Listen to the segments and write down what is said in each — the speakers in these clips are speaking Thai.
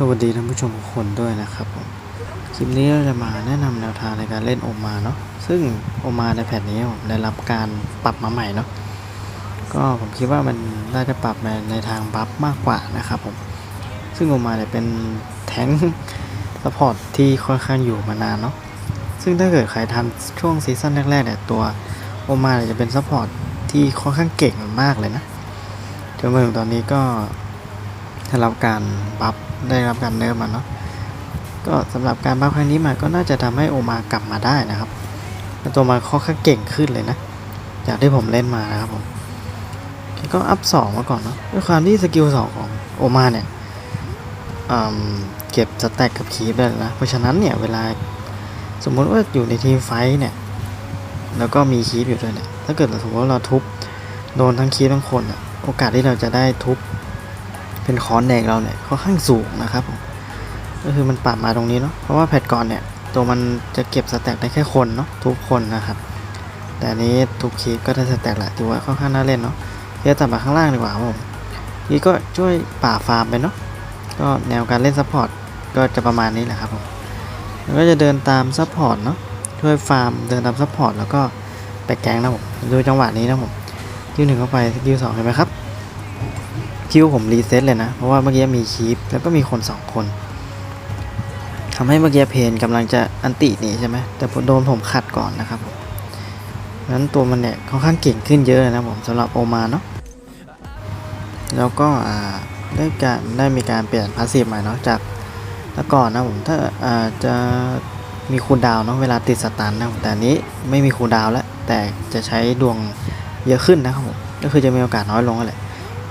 สวัสดีท่านผู้ชมทุกคนด้วยนะครับผมคลิปนี้เราจะมาแนะนำแนวทางในการเล่นโอมาเนาะซึ่งโอมาในแพทนี้ผมได้รับการปรับมาใหม่เนาะก็ผมคิดว่ามันน่าจะปรับมาในทางบัฟมากกว่านะครับผมซึ่งโอมาเนี่ยเป็นแท้งซัพพอร์ตที่ค่อนข้างอยู่มานานเนาะซึ่งถ้าเกิดใครทันช่วงซีซั่นแรกๆเนี่ยตัวโอมาจะเป็นซัพพอร์ตที่ค่อนข้างเก่งมากเลยนะจนมาถึงตอนนี้ก็ได้รับการบัฟ ได้รับการเนิร์ฟมาเนาะก็สำหรับการบัฟครั้งนี้มาก็น่าจะทำให้โอมากลับมาได้นะครับแล้วตัวมาค่อนข้างเก่งขึ้นเลยนะจากที่ผมเล่นมานะครับผมก็อัพสองมาก่อนเนาะด้วยความที่สกิลสองของโอมาเนี่ยเก็บสแต็กกับคีบได้ลยนะเพราะฉะนั้นเนี่ยเวลาสมมุติว่าอยู่ในทีมไฟท์เนี่ยแล้วก็มีคีบอยู่ด้วยเนี่ยถ้าเกิดสมมติว่าเราทุบโดนทั้งคีบทั้งคนอะโอกาสที่เราจะได้ทุบ เป็นคอนแดงเราเนี่ยค่อนข้างสูงนะครับผมก็คือมันปรับมาตรงนี้เนาะเพราะว่าแพทก่อนเนี่ยตัวมันจะเก็บสแต็กได้แค่คนเนาะทุกคนนะครับแต่อันนี้ทุกคลิปก็ได้สแต็กแหละถือว่าค่อนข้างน่าเล่นเนาะเดี๋ยวตัดมาข้างล่างดีกว่าผมนี่ก็ช่วยป่าฟาร์มไปเนาะก็แนวการเล่นซัพพอร์ตก็จะประมาณนี้แหละครับผมแล้วก็จะเดินตามซัพพอร์ตเนาะช่วยฟาร์มเดินตามซัพพอร์ตแล้วก็ไปแกงนะผมดูจังหวะนี้นะผมคิวหนึ่งเข้าไปคิวสองเห็นไหมครับ คิวผมรีเซ็ตเลยนะ เพราะว่าเมื่อกี้มีคีปแล้วก็มีคนสองคนทำให้เมื่อกี้เพนกำลังจะอันติหนีใช่ไหมแต่โดนผมขัดก่อนนะครับผมนั้นตัวมันเนี่ยค่อนข้างเก่งขึ้นเยอะเลยนะผมสำหรับโอมาเนาะแล้วก็ได้การได้มีการเปลี่ยนพาสซีฟใหม่เนาะจากแต่ก่อนนะผมถ้าาจะมีคูลดาวเนาะเวลาติดสตันนะแต่นี้ไม่มีคูลดาวแล้วแต่จะใช้ดวงเยอะขึ้นนะครับผมก็คือจะมีโอกาสน้อยลงแหละ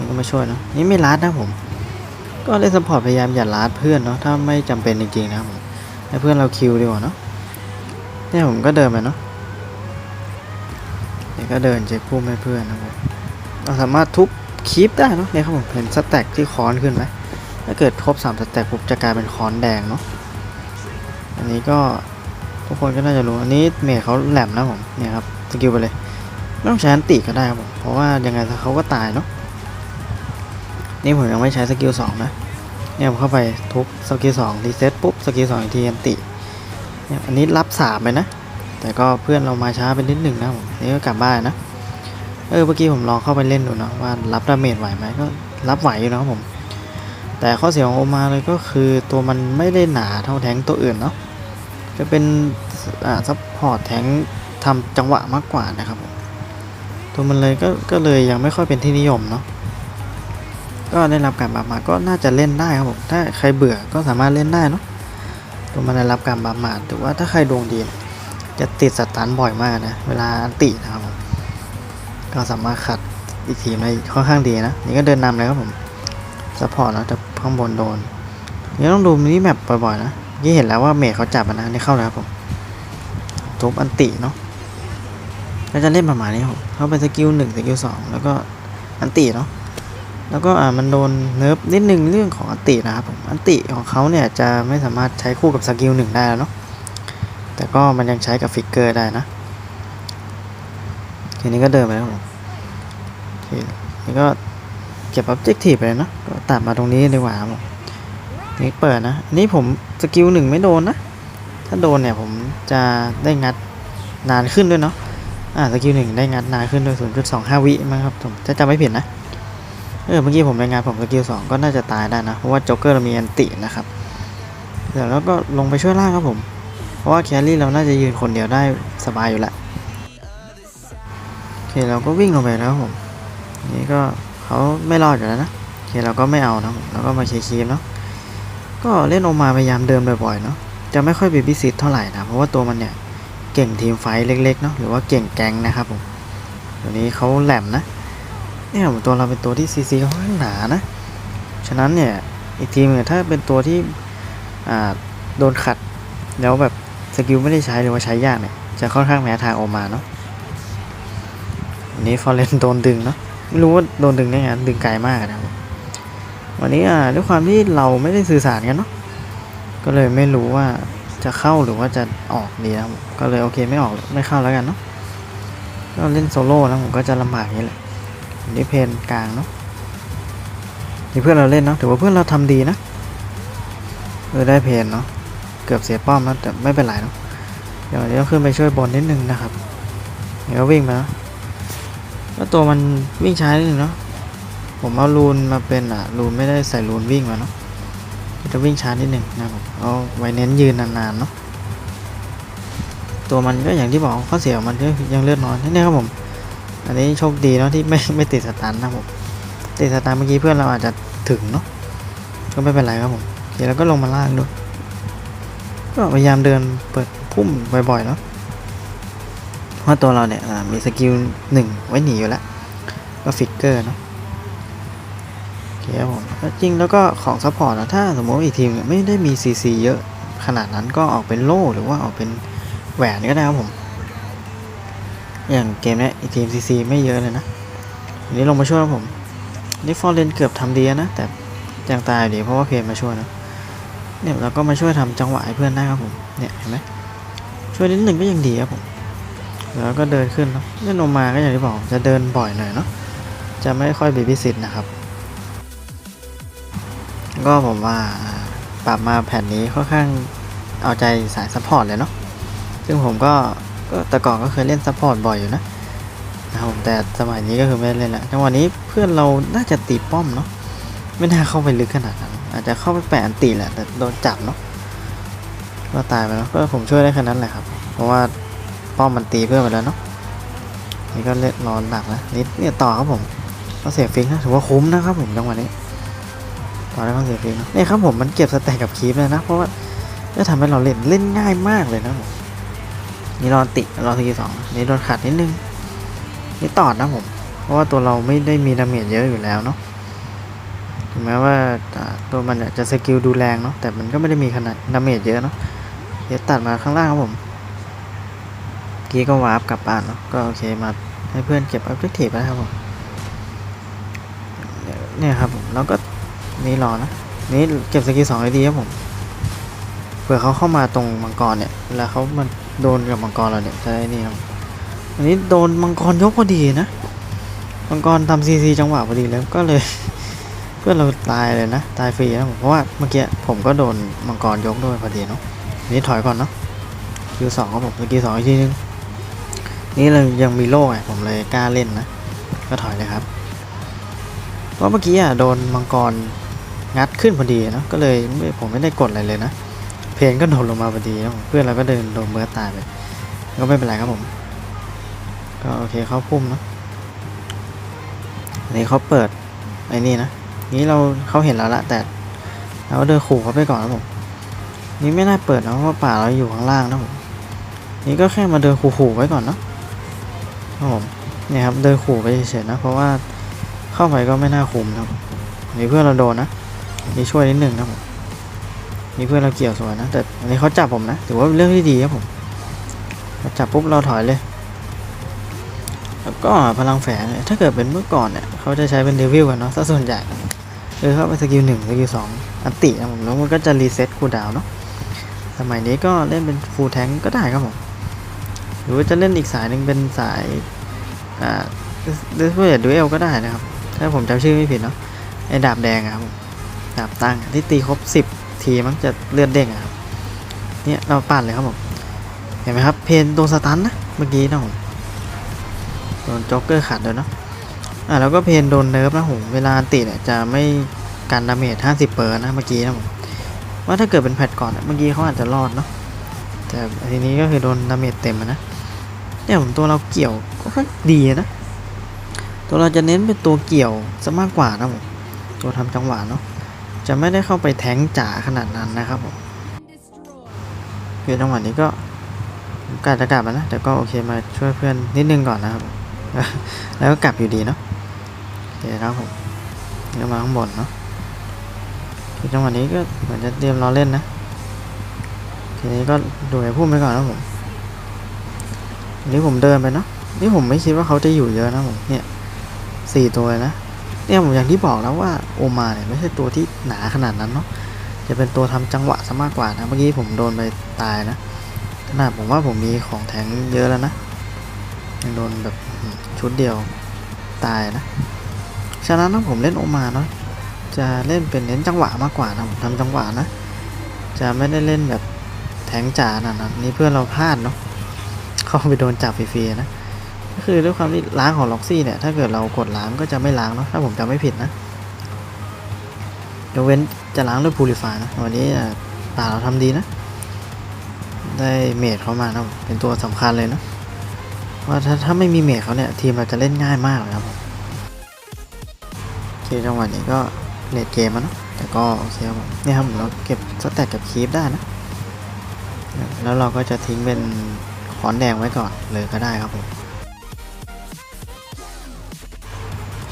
นี่ก็มาช่วยเนาะนี่ไม่ลัดนะผม ก็เล่นซัพพอร์ตพยายามอย่าลัดเพื่อนเนาะถ้าไม่จำเป็นจริงๆนะผมให้เพื่อนเราคิวดีกว่าเนาะเนี่ยผมก็เดินไปเนาะเนี่ยก็เดินเช็คพุ่มให้เพื่อนนะผมเราสามารถทุบคีปได้เนาะเนี่ยครับผมเห็นสแต็กที่คอนขึ้นไหมถ้าเกิดครบสามสแต็กปุ๊บจะกลายเป็นคอนแดงเนาะอันนี้ก็ทุกคนก็น่าจะรู้อันนี้เมทเขาแหลมนะผมเนี่ยครับสกิลไปเลยไม่ต้องใช้อันติก็ได้ครับผมเพราะว่ายังไงเขาก็ตายเนาะ นี่ผมยังไม่ใช้สกิลสองนะเนี่ยผมเข้าไปทุบสกิลสองรีเซ็ตปุ๊บสกิลสองอีกทีอันติเนี่ยอันนี้รับสามไปนะ แต่ก็เพื่อนเรามาช้าไปนิดหนึ่งนะผมนี่ก็กลับบ้านนะเออเมื่อกี้ผมลองเข้าไปเล่นดูนะว่ารับดาเมจไหวไหมก็รับไหวอยู่นะครับผม แต่ข้อเสียของโอมาเลยก็คือตัวมันไม่ได้หนาเท่าแทงค์ตัวอื่นเนาะจะเป็นอ่าซัพพอร์ตแทงค์ทำจังหวะมากกว่านะครับผมตัวมันเลยก็ก็เลยยังไม่ค่อยเป็นที่นิยมเนาะ ก็ได้รับการบัฟมาก็น่าจะเล่นได้ครับผมถ้าใครเบื่อก็สามารถเล่นได้เนาะตัวมันได้รับการบัฟมาถือว่าถ้าใครดวงดี จะติดสตันบ่อยมากนะเวลาอันตินะครับผมก็สามารถขัดอีกทีมได้ค่อนข้างดีนะนี่ก็เดินนำเลยครับผมซัพพอร์ตนะแต่ข้างบนโดนนี่ต้องดูมินิแมปบ่อยๆนะยี่เห็นแล้วว่าเมทเขาจับนะนี่เข้าแล้วครับผมทุบอันติเนาะก็จะเล่นประมาณนี้ครับเขาไปสกิลหนึ่งสกิลสองแล้วก็อันติเนาะ แล้วก็อ่ามันโดนเนิร์ฟนิดนึงเรื่องของอันตินะครับผมอันติของเขาเนี่ยจะไม่สามารถใช้คู่กับสกิลหนึ่งได้แล้วเนาะแต่ก็มันยังใช้กับฟิกเกอร์ได้นะทีนี้ก็เดินไปแล้วผมทีนี้ก็เก็บ objective ไปเลยเนาะก็ตัดมาตรงนี้ดีกว่าครับผมนี่เปิดนะอันนี่ผมสกิลหนึ่งไม่โดนนะ ถ้าโดนเนี่ยผมจะได้งัดนานขึ้นด้วยเนาะอ่าสกิลหนึ่งได้งัดนานขึ้นด้วย0.25 วิมั้งครับผมถ้าจำไม่ผิดนะ เออเมื่อกี้ผมรายงานผมสกิลสองก็น่าจะตายได้นะ เพราะว่าโจ๊กเกอร์เรามีอันตินะครับ เดี๋ยวเราก็ลงไปช่วยล่างครับผม เพราะว่าแครี่เราน่าจะยืนคนเดียวได้สบายอยู่แล้วโอเคเราก็วิ่งลงไปแล้วผมนี่ก็เขาไม่รอดอยู่แล้วนะโอเคเราก็ไม่เอานะผมแล้วก็มาเคลียร์คีมเนาะก็เล่นโอกมาพยายามเดินบ่อยๆเนาะจะไม่ค่อยบีบิซิตเท่าไหร่นะเพราะว่าตัวมันเนี่ยเก่งทีมไฟเล็กๆเนาะหรือว่าเก่งแก๊งนะครับผมเดี๋ยวนี้เขาแหลมนะ เนี่ยตัวเราเป็นตัวที่ซีซีค่อนข้างหนานะ ฉะนั้นเนี่ยอีกทีมเนี่ยถ้าเป็นตัวที่อ่าโดนขัดแล้วแบบสกิลไม่ได้ใช้หรือว่าใช้ยากเนี่ยจะค่อนข้างแพ้ทางออกมาเนาะวันนี้ฟอร์เรนโดนดึงเนาะไม่รู้ว่าโดนดึงได้ไงดึงไกลมากนะวันนี้อ่าด้วยความที่เราไม่ได้สื่อสารกันเนาะก็เลยไม่รู้ว่าจะเข้าหรือว่าจะออกดีนะก็เลยโอเคไม่ออกไม่เข้าแล้วกันเนาะก็เล่นโซโล่นะผมก็จะลำบากนี้แหละ นี่เพนกลางเนาะนี่เพื่อนเราเล่นเนาะถือว่าเพื่อนเราทำดีนะเออได้เพนเนาะเกือบเสียป้อมแล้วแต่ไม่เป็นไรเนาะเดี๋ยวเดี๋ยวขึ้นไปช่วยบนนิดนึงนะครับเดี๋ยววิ่งไปเนาะแล้วตัวมันวิ่งช้านิดนึงเนาะผมเอารูนมาเป็นอะรูนไม่ได้ใส่รูนวิ่งมาเนาะจะวิ่งช้านิดหนึ่งนะครับผมเอาไว้เน้นยืนนานๆเนาะตัวมันก็อย่างที่บอกข้อเสียมันก็ยังเลือดน้อยนี่ครับผม อันนี้โชคดีเนาะที่ไม่ไม่ติดสตันนะผม ติดสตันเมื่อกี้เพื่อนเราอาจจะถึงเนาะ ก็ไม่เป็นไรครับผมโอเคแล้วก็ลงมาล่างดู ก็พยายามเดินเปิดพุ่มบ่อยๆเนาะ เพราะตัวเราเนี่ยมีสกิลหนึ่งไว้หนีอยู่แล้ว ก็ฟิกเกอร์เนาะโอเคครับผมจริงแล้วก็ของซัพพอร์ตนะถ้าสมมติอีกทีมเนี่ยไม่ได้มี CC เยอะขนาดนั้นก็ออกเป็นโล่หรือว่าออกเป็นแหวนก็ได้ครับผม อย่างเกมเนี้ยทีมซีซีไม่เยอะเลยนะอันนี้ลงมาช่วยผมนี่ฟอร์เรนเกือบทำดีนะ แต่ยังตายดีเพราะว่าเพนมาช่วยนะเนี่ยเราก็มาช่วยทำจังหวะให้เพื่อนได้ครับผมเนี่ยเห็นไหมช่วยนิดหนึ่งก็ยังดีครับผมแล้วก็เดินขึ้นเนาะเล่นโอกมาก็อย่างที่บอกจะเดินบ่อยหน่อยเนาะจะไม่ค่อยบีบิสิตนะครับ ก็ผมว่าปรับมาแผ่นนี้ค่อนข้างเอาใจสายซัพพอร์ตเลยเนาะซึ่งผมก็ แต่ก่อนก็เคยเล่นซัพพอร์ตบ่อยอยู่นะนะครับผมแต่สมัยนี้ก็คือไม่เล่นละจังหวะนี้เพื่อนเราน่าจะตีป้อมเนาะไม่น่าเข้าไปลึกขนาดนั้นอาจจะเข้าไปแปะอันตีแหละแต่โดนจับเนาะก็ตายไปแล้วก็ผมช่วยได้แค่นั้นแหละครับ เพราะว่าป้อมมันตีเพื่อนไปแล้วเนาะนี่ก็เล่นรอนหนักนะนิดเนี่ยต่อครับผมก็เสียฟิกนะถือว่าคุ้มนะครับผมจังหวะนี้ต่อได้ก็เสียฟิกนะเนี่ยครับผมมันเก็บสแต็กกับคีปเลยนะเพราะว่าจะทำให้เราเล่นเล่นง่ายมากเลยนะผม นี่รอนติรอทีสองนี่โดนขัดนิดนึงนี่ตอดนะผม เพราะว่าตัวเราไม่ได้มีดาเมจเยอะอยู่แล้วเนาะถึงแม้ว่าตัวมันจะสกิลดูแรงเนาะแต่มันก็ไม่ได้มีขนาดดาเมจเยอะเนาะเดี๋ยวตัดมาข้างล่างครับผมเมื่อกี้ก็วาร์ปกลับบ้านเนาะก็โอเคมาให้เพื่อนเก็บอ b เจ c ก i ี e แล้วครับผมเนี่ยครับผมแล้วก็นี่รอนะนี่เก็บสกิลสองไอดีครับผมเผื่อเขาเข้ามาตรงมังกรเนี่ยเวลาเขามันโดนกับมังกรเราเนี่ยจะได้นี่ครับอันนี้โดนมังกรยกพอดีนะ มังกรทำซีซีจังหวะพอดีแล้วก็เลย เพื่อนเราตายเลยนะตายฟรีนะผมเพราะว่าเมื่อกี้ผมก็โดนมังกรยกด้วยพอดีเนาะนนี้ถอยก่อนเนาะคิวสองครับผมเมื่อกี้สองอีกทีนึงนี่เรายังมีโล่ไงผมเลยกล้าเล่นนะก็ถอยเลยครับเพราะเมื่อกี้อะโดนมังกรงัดขึ้นพอดีเนาะก็เลยผมไม่ได้กดอะไรเลยนะ เพนก็โดนลงมาพอดีนะผมเพื่อนเราก็เดินโดนเบิร์ตตายไปก็ไม่เป็นไรครับผม ก็โอเคเข้าพุ่มเนาะอันนี้เขาเปิดไอ้นี่นะนี้เราเขาเห็นแล้วละแต่เราก็เดินขู่เขาไปก่อนนะผมนี่ไม่น่าเปิดนะเพราะป่าเราอยู่ข้างล่างนะผมนี่ก็แค่มาเดินขู่ๆไว้ก่อนเนาะครับผมเนี่ยครับเดินขู่ไปเฉยๆนะ เพราะว่าเข้าไปก็ไม่น่าคุมนะครับนี่เพื่อนเราโดนนะนี่ช่วยนิดหนึ่งนะผม นี่เพื่อนเราเกี่ยวสวยนะ แต่อันนี้เขาจับผมนะ ถือว่าเป็นเรื่องที่ดีครับผมเขาจับปุ๊บเราถอยเลย แล้วก็พลังแฝงถ้าเกิดเป็นเมื่อก่อนเนี่ยเขาจะใช้เป็นเดวิลกันเนาะซะส่วนใหญ่เออเข้าไปสกิลหนึ่งสกิลสองอันตินะผมแล้วมันก็จะรีเซ็ตคูลดาวเนาะสมัยนี้ก็เล่นเป็นฟูลแทงก็ได้ครับผม หรือว่าจะเล่นอีกสายหนึ่งเป็นสายอ่าเดวิลดูเอลก็ได้นะครับ ถ้าผมจำชื่อไม่ผิดเนาะไอ้ดาบแดงครับดาบตั้งที่ตีครบสิบ ทีมันจะเลือดเด้งอะครับเนี่ยเราปั่นเลยครับผมเห็นไหมครับ เพนโดนสตันนะเมื่อกี้นะผมโดนจ็อกเกอร์ขัดเลยเนาะอะแล้วก็เพนโดนเนิร์ฟนะผมเวลาติเนี่ยจะไม่การดาเมจ50เปอร์นะเมื่อกี้นะผมว่าถ้าเกิดเป็นแพทก่อนอะเมื่อกี้เขาอาจจะรอดเนาะแต่ทีนี้ก็คือโดนดาเมจเต็มอะนะเนี่ยผมตัวเราเกี่ยวก็ค่อนดีนะตัวเราจะเน้นเป็นตัวเกี่ยวซะมากกว่านะผมตัวทำจังหวะเนาะ จะไม่ได้เข้าไปแทงจ๋าขนาดนั้นนะครับผมคือจังหวะนี้ก็กาจะกลับนะแต่ก็โอเคมาช่วยเพื่อนนิดนึงก่อนนะครับ แล้วก็กลับอยู่ดีเนาะโอเคครับผมเดี๋ยวมาข้างบนเนาะคือจังหวะนี้ก็เหมือนจะเตรียมรอเล่นนะทีนี้ก็ดูไอ้พุ่มไปก่อนนะผมนนี้ผมเดินไปเนาะนี่ผมไม่คิดว่าเขาจะอยู่เยอะนะผมเนี่ยสี่ตัวนะ เนี่ยผมอย่างที่บอกแล้วว่าโอมาเนี่ยไม่ใช่ตัวที่หนาขนาดนั้นเนาะจะเป็นตัวทำจังหวะซะมากกว่านะเมื่อกี้ผมโดนไปตายนะขนาดผมว่าผมมีของแทงเยอะแล้วนะยังโดนแบบชุดเดียวตายนะฉะนั้นถ้าผมเล่นโอมาเนาะจะเล่นเป็นเน้นจังหวะมากกว่านะผมทำจังหวะนะ จะไม่ได้เล่นแบบแทงจ๋านาดนั้นนี่เพื่อนเราพลาดเนาะเขาไปโดนจับฟรีๆนะ ก็คือด้วยความที่ล้างของล็อกซี่เนี่ย ถ้าเกิดเรากดล้างก็จะไม่ล้างเนาะถ้าผมจำไม่ผิดนะยกเว้นจะล้างด้วยพูลิฟายนะวันนี้อะป่าเราทำดีนะ ได้เมดเขามานะเป็นตัวสำคัญเลยนะว่าถ้าถ้าไม่มีเมดเขาเนี่ย ทีมเราจะเล่นง่ายมากเลยครับโอเคจังหวะนี้ก็เลดเกมแล้วเนะแต่ก็โอเคครับผมนี่ครับเราเก็บสแต็กกับคีฟได้นะ แล้วเราก็จะทิ้งเป็นขอนแดงไว้ก่อนเลยก็ได้ครับผม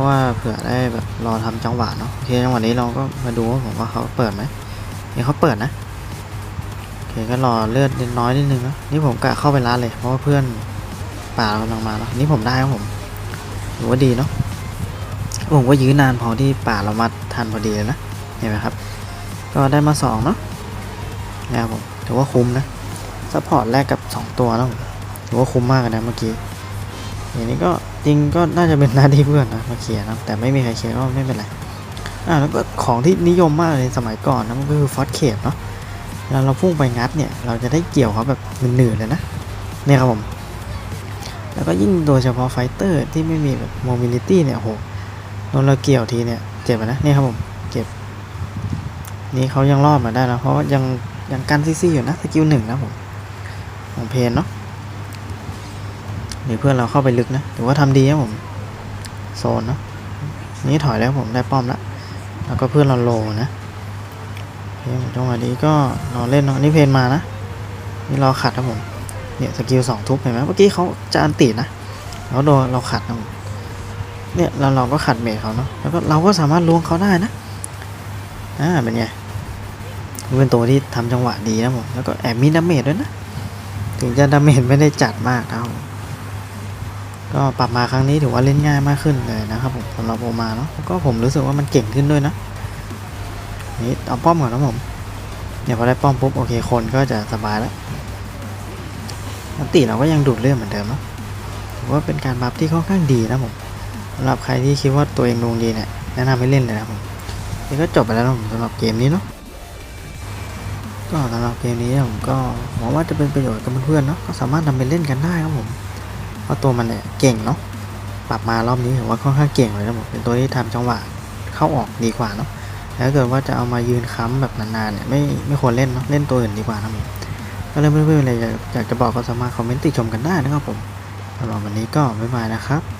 ราะว่าเผื่อได้แบบรอทำจังหวะเนาะโอเคจังหวะนี้เราก็มาดูว่าผมว่าเขาเปิดไหมนี่เขาเปิดนะโอเคก็รอเลือดน้อยนิดนึงนะนี่ผมกะเข้าไปร้านเลยเพราะว่าเพื่อนป่าเรากำลังมาเนาะนี่ผมได้ครับผมถือว่าดีเนาะผมก็ยื้อนานพอที่ป่าเรามาทันพอดีเลยนะเห็นไหมครับ ก็ได้มาสองเนาะนะครับผมถือว่าคุ้มนะซัพพอร์ตแรกกับ 2 ตัวแล้วถือว่าคุ้มมากนะเมื่อกี้ อย่างนี้ก็จริงก็น่าจะเป็นหน้าที่เพื่อนนะมาเคลียร์นะแต่ไม่มีใครเคลียร์ก็ไม่เป็นไรอ่าแล้วก็ของที่นิยมมากเลยสมัยก่อนนะมันก็คือฟอสเคปเนาะเวลาเราพุ่งไปงัดเนี่ยเราจะได้เกี่ยวเขาแบบหนืดๆเลยนะเนี่ยครับผมแล้วก็ยิ่งโดยเฉพาะไฟเตอร์ที่ไม่มีแบบโมบิลิตี้เนี่ยโหโดนเราเกี่ยวทีเนี่ยเจ็บนะเนี่ยครับผมเจ็บนี่เขายังรอดมาได้แล้วเพราะว่ายังยังกันซี่ๆอยู่นะสกิลหนึ่งนะผมของเพนเนาะ นี่เพื่อนเราเข้าไปลึกนะถือว่าทำดีนะผม โซนเนอะนี่ถอยแล้วผมได้ป้อมละแล้วก็เพื่อนเราโลนะเพนจังหวะนี้ก็รอเล่นเนาะนี่เพนมานะนี่รอขัดนะผมเนี่ยสกิลสองทุบเห็นไหมเมื่อกี้เขาจะอันตินะแล้วโดนเราขัดนะผมเนี่ยเราเราก็ขัดเมทเขาเนาะแล้วก็เราก็สามารถล้วงเขาได้นะอ่าเป็นไงเป็นตัวที่ทำจังหวะดีนะผมแล้วก็แอบมีดาเมจด้วยนะถึงจะดาเมจไม่ได้จัดมากนะครับผม ก็ปรับมาครั้งนี้ถือว่าเล่นง่ายมากขึ้นเลยนะครับผมสำหรับโอมาเนาะก็ผมรู้สึกว่ามันเก่งขึ้นด้วยนะนี่เอาป้อมก่อนนะผมเนี่ยพอได้ป้อมปุ๊บโอเคคนก็จะสบายแล้วอันติเราก็ยังดูดเลือดเหมือนเดิมนะถือว่าเป็นการบัฟที่ค่อนข้างดีนะผมสำหรับใครที่คิดว่าตัวเองดวงดีเนี่ยแนะนำให้เล่นเลยนะผมนี่ก็จบไปแล้วนะผมสำหรับเกมนี้เนาะก็สำหรับเกมนี้ผมก็หวังว่าจะเป็นประโยชน์กับเพื่อนๆเนาะก็สามารถนำไปเล่นกันได้ครับผม ราะตัวมันเนี่ยเก่งเนาะปรับมารอบนี้ถือว่าค่อนข้างเก่งเลยนะผมเป็นตัวที่ทำจังหวะเข้าออกดีกว่าเนาะแล้วถ้าเกิดว่าจะเอามายืนค้ำแบบนานๆเนี่ยไม่ไม่ควรเล่นเนาะเล่นตัวอื่นดีกว่านะผมก็เลยเพื่อนๆเลยอยากจะบอกก็สามารถคอมเมนต์ติชมกันได้นะครับผมสำหรับวันนี้ก็บ๊ายบายนะครับ